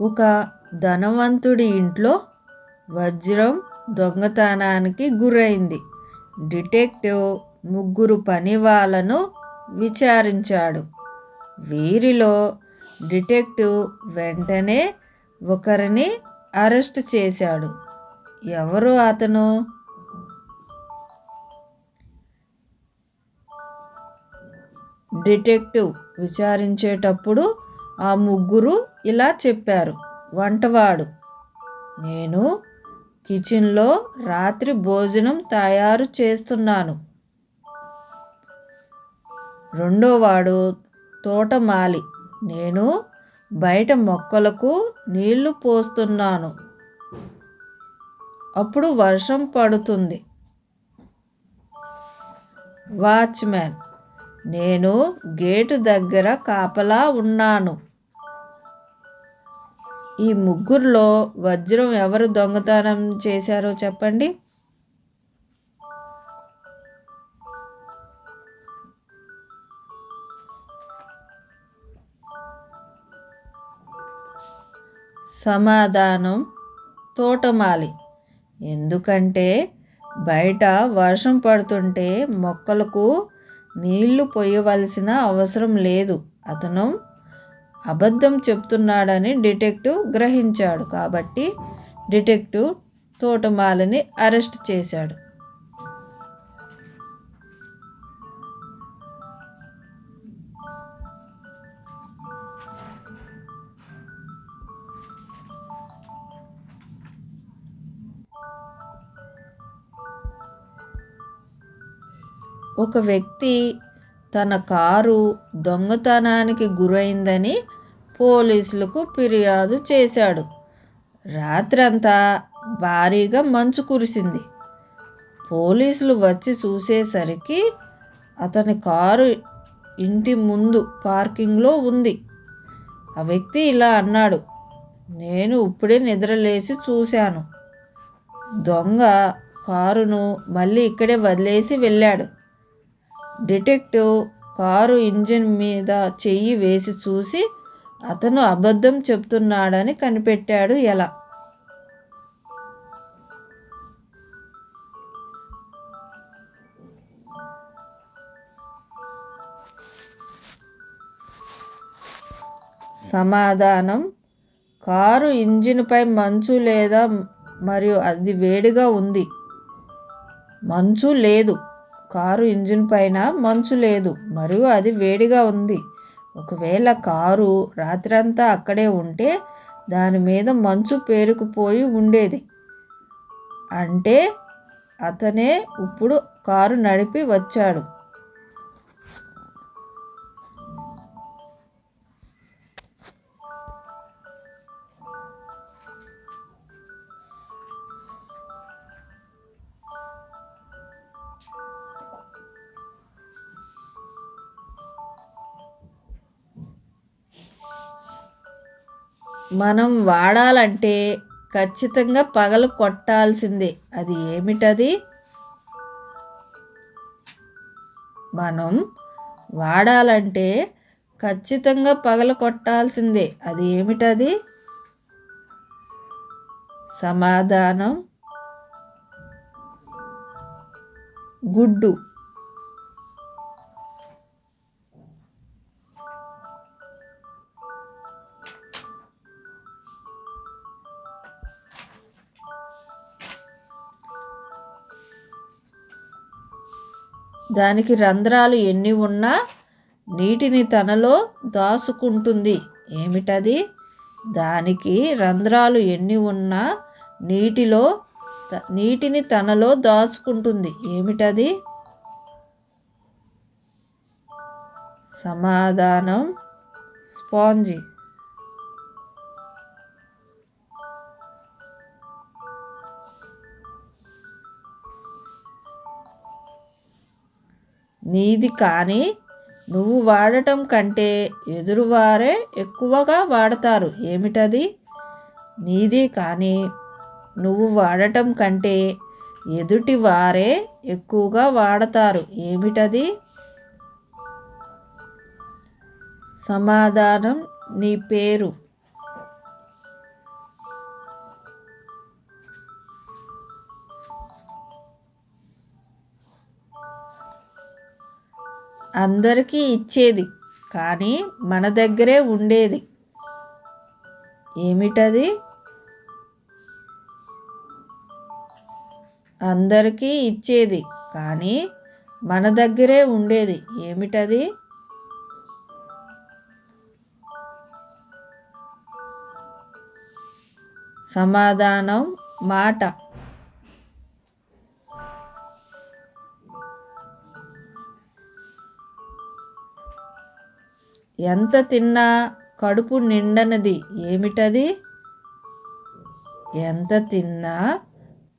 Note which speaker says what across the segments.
Speaker 1: ఒక ధనవంతుడి ఇంట్లో వజ్రం దొంగతనానికి గురైంది. డిటెక్టివ్ ముగ్గురు పనివాళ్ళను విచారించాడు. వీరిలో డిటెక్టివ్ వెంటనే ఒకరిని అరెస్ట్ చేశాడు. ఎవరు అతను? డిటెక్టివ్ విచారించేటప్పుడు ఆ ముగ్గురు ఇలా చెప్పారు. వంటవాడు నేను కిచెన్లో రాత్రి భోజనం తయారు చేస్తున్నాను. రెండోవాడు తోటమాలి నేను బయట మొక్కలకు నీళ్ళు పోస్తున్నాను. అప్పుడు వర్షం పడుతుంది. వాచ్మ్యాన్ నేను గేటు దగ్గర కాపలా ఉన్నాను. ఈ ముగ్గురులో వజ్రం ఎవరు దొంగతనం చేశారో చెప్పండి? సమాధానం తోటమాలి. ఎందుకంటే బయట వర్షం పడుతుంటే మొక్కలకు నీళ్ళు పోయవలసిన అవసరం లేదు. అతను అబద్ధం చెప్తున్నాడని డిటెక్టివ్ గ్రహించాడు కాబట్టి డిటెక్టివ్ తోటమాలని అరెస్ట్ చేశాడు. ఒక వ్యక్తి తన కారు దొంగతనానికి గురైందని పోలీసులకు ఫిర్యాదు చేశాడు. రాత్రంతా భారీగా మంచు కురిసింది. పోలీసులు వచ్చి చూసేసరికి అతని కారు ఇంటి ముందు పార్కింగ్లో ఉంది. ఆ వ్యక్తి ఇలా అన్నాడు నేను ఇప్పుడే నిద్రలేసి చూశాను. దొంగ కారును మళ్ళీ ఇక్కడే వదిలేసి వెళ్ళాడు. డిటెక్టివ్ కారు ఇంజిన్ మీద చెయ్యి వేసి చూసి అతను అబద్ధం చెప్తున్నాడని కనిపెట్టాడు ఎలా. సమాధానం కారు ఇంజిన్పై మంచు లేదా మరియు అది వేడిగా ఉంది. మంచు లేదు. కారు ఇంజిన్ పైన మంచు లేదు మరియు అది వేడిగా ఉంది. ఒకవేళ కారు రాత్రంతా అక్కడే ఉంటే దాని మీద మంచు పేరుకుపోయి ఉండేది. అంటే అతనే ఇప్పుడు కారు నడిపి వచ్చాడు. మనం వాడాలంటే ఖచ్చితంగా పగలు కొట్టాల్సిందే. అది ఏమిటది? మనం వాడాలంటే ఖచ్చితంగా పగలు కొట్టాల్సిందే. అది ఏమిటది? సమాధానం. గుడ్డు. దానికి రంధ్రాలు ఎన్ని ఉన్నా నీటిని తనలో దాచుకుంటుంది ఏమిటది? దానికి రంధ్రాలు ఎన్ని ఉన్నా నీటిలో నీటిని తనలో దాచుకుంటుంది ఏమిటది? సమాధానం. స్పాంజీ. నీది కానీ నువ్వు వాడటం కంటే ఎదురువారే ఎక్కువగా వాడతారు. ఏమిటది? నీది కానీ నువ్వు వాడటం కంటే ఎదుటి వారే ఎక్కువగా వాడతారు. ఏమిటది? సమాధానం నీ పేరు. అందరికీ ఇచ్చేది కానీ మన దగ్గరే ఉండేది. ఏమిటది? అందరికీ ఇచ్చేది కానీ మన దగ్గరే ఉండేది. ఏమిటది? సమాధానం మాట. ఎంత తిన్నా కడుపు నిండనది. ఏమిటది? ఎంత తిన్నా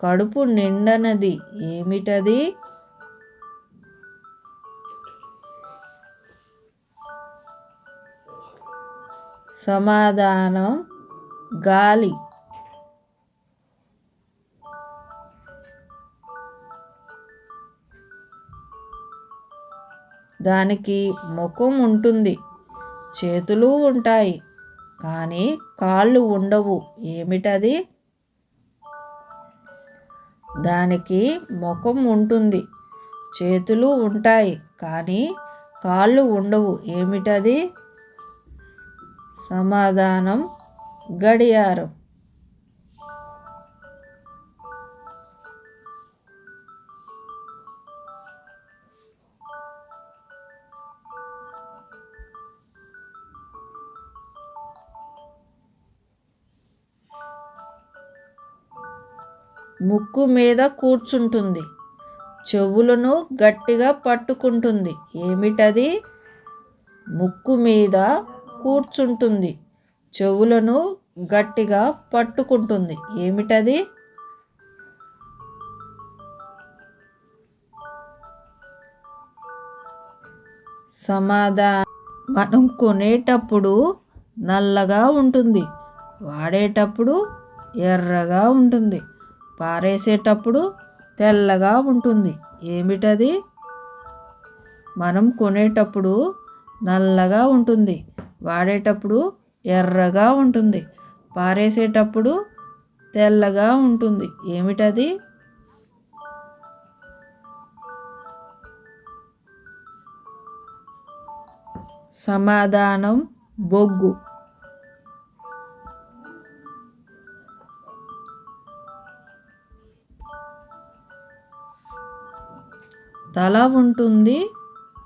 Speaker 1: కడుపు నిండనది. ఏమిటది? సమాధానం గాలి. దానికి ముఖం ఉంటుంది. చేతులు ఉంటాయి కానీ కాళ్ళు ఉండవు. ఏమిటది? దానికి ముఖం ఉంటుంది. చేతులు ఉంటాయి కానీ కాళ్ళు ఉండవు. ఏమిటది? సమాధానం. గడియారం. ముక్కు మీద కూర్చుంటుంది. చెవులను గట్టిగా పట్టుకుంటుంది. ఏమిటది? ముక్కు మీద కూర్చుంటుంది. చెవులను గట్టిగా పట్టుకుంటుంది. ఏమిటది? సమాధానం. మనం కొనేటప్పుడు నల్లగా ఉంటుంది. వాడేటప్పుడు ఎర్రగా ఉంటుంది. పారేసేటప్పుడు తెల్లగా ఉంటుంది. ఏమిటది? మనం కొనేటప్పుడు నల్లగా ఉంటుంది. వాడేటప్పుడు ఎర్రగా ఉంటుంది. పారేసేటప్పుడు తెల్లగా ఉంటుంది. ఏమిటది? సమాధానం బొగ్గు. తల ఉంటుంది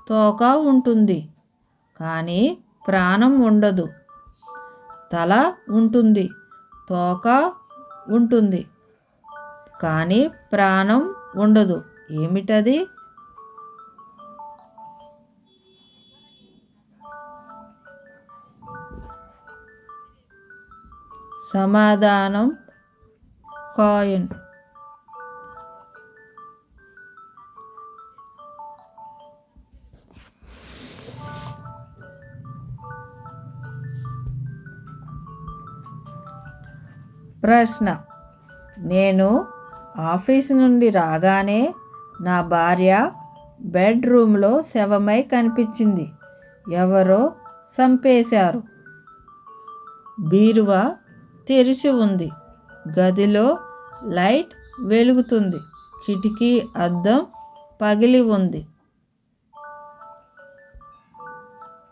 Speaker 1: తోక ఉంటుంది కానీ ప్రాణం ఉండదు. తల ఉంటుంది తోక ఉంటుంది కానీ ప్రాణం ఉండదు. ఏమిటది? సమాధానం కాయిన్. ప్రశ్న. నేను ఆఫీస్ నుండి రాగానే నా భార్య బెడ్రూమ్లో శవమై కనిపించింది. ఎవరో చంపేశారు. బీరువా తెరిచి ఉంది. గదిలో లైట్ వెలుగుతుంది. కిటికీ అద్దం పగిలి ఉంది.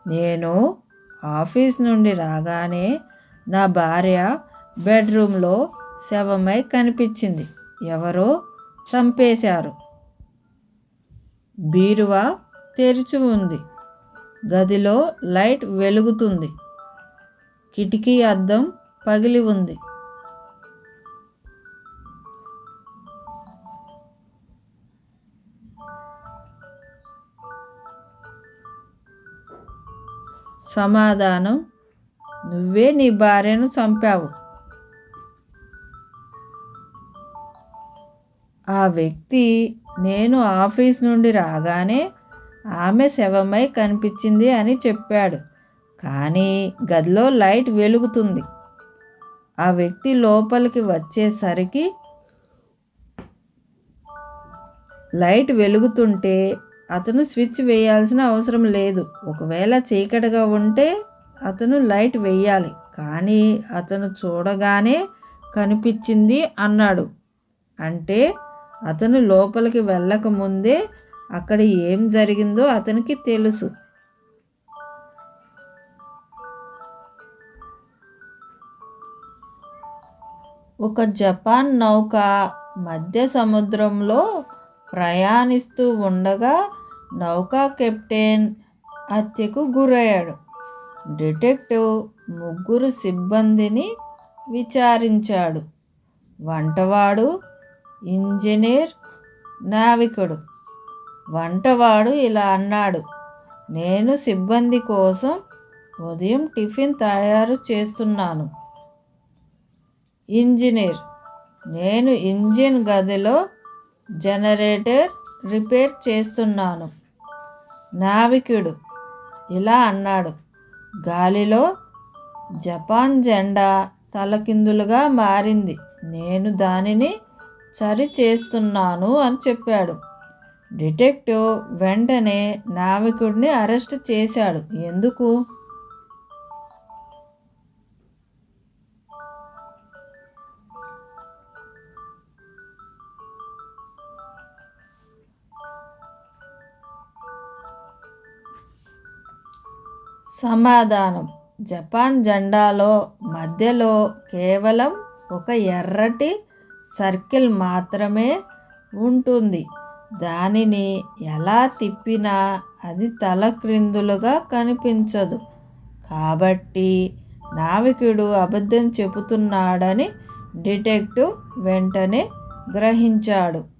Speaker 1: నేను ఆఫీస్ నుండి రాగానే నా భార్య బెడ్రూమ్లో శవమై కనిపించింది. ఎవరో చంపేశారు. బీరువా తెరిచి ఉంది. గదిలో లైట్ వెలుగుతుంది. కిటికీ అద్దం పగిలి ఉంది. సమాధానం నువ్వే నీ భార్యను చంపావు. వ్యక్తి నేను ఆఫీస్ నుండి రాగానే ఆమె శవమై కనిపించింది అని చెప్పాడు. కానీ గదిలో లైట్ వెలుగుతుంది. ఆ వ్యక్తి లోపలికి వచ్చేసరికి లైట్ వెలుగుతుంటే అతను స్విచ్ వేయాల్సిన అవసరం లేదు. ఒకవేళ చీకటిగా ఉంటే అతను లైట్ వేయాలి. కానీ అతను చూడగానే కనిపించింది అన్నాడు. అంటే అతను లోపలికి వెళ్ళకముందే అక్కడ ఏం జరిగిందో అతనికి తెలుసు. ఒక జపాన్ నౌక మధ్య సముద్రంలో ప్రయాణిస్తూ ఉండగా నౌకా కెప్టెన్ హత్యకు గురయ్యాడు. డిటెక్టివ్ ముగ్గురు సిబ్బందిని విచారించాడు. వంటవాడు ఇంజనీర్ నావికుడు. వంటవాడు ఇలా అన్నాడు. నేను సిబ్బంది కోసం ఉదయం టిఫిన్ తయారు చేస్తున్నాను. ఇంజనీర్ నేను ఇంజిన్ గదిలో జనరేటర్ రిపేర్ చేస్తున్నాను. నావికుడు ఇలా అన్నాడు. గాలిలో జపాన్ జెండా తలకిందులుగా మారింది. నేను దానిని సరి చేస్తున్నాను అని చెప్పాడు. డిటెక్టివ్ వెంటనే నావికుడిని అరెస్ట్ చేశాడు. ఎందుకు? సమాధానం. జపాన్ జెండాలో మధ్యలో కేవలం ఒక ఎర్రటి సర్కిల్ మాత్రమే ఉంటుంది. దానిని ఎలా తిప్పినా అది తల క్రిందులుగా కనిపించదు. కాబట్టి నావికుడు అబద్ధం చెబుతున్నాడని డిటెక్టివ్ వెంటనే గ్రహించాడు.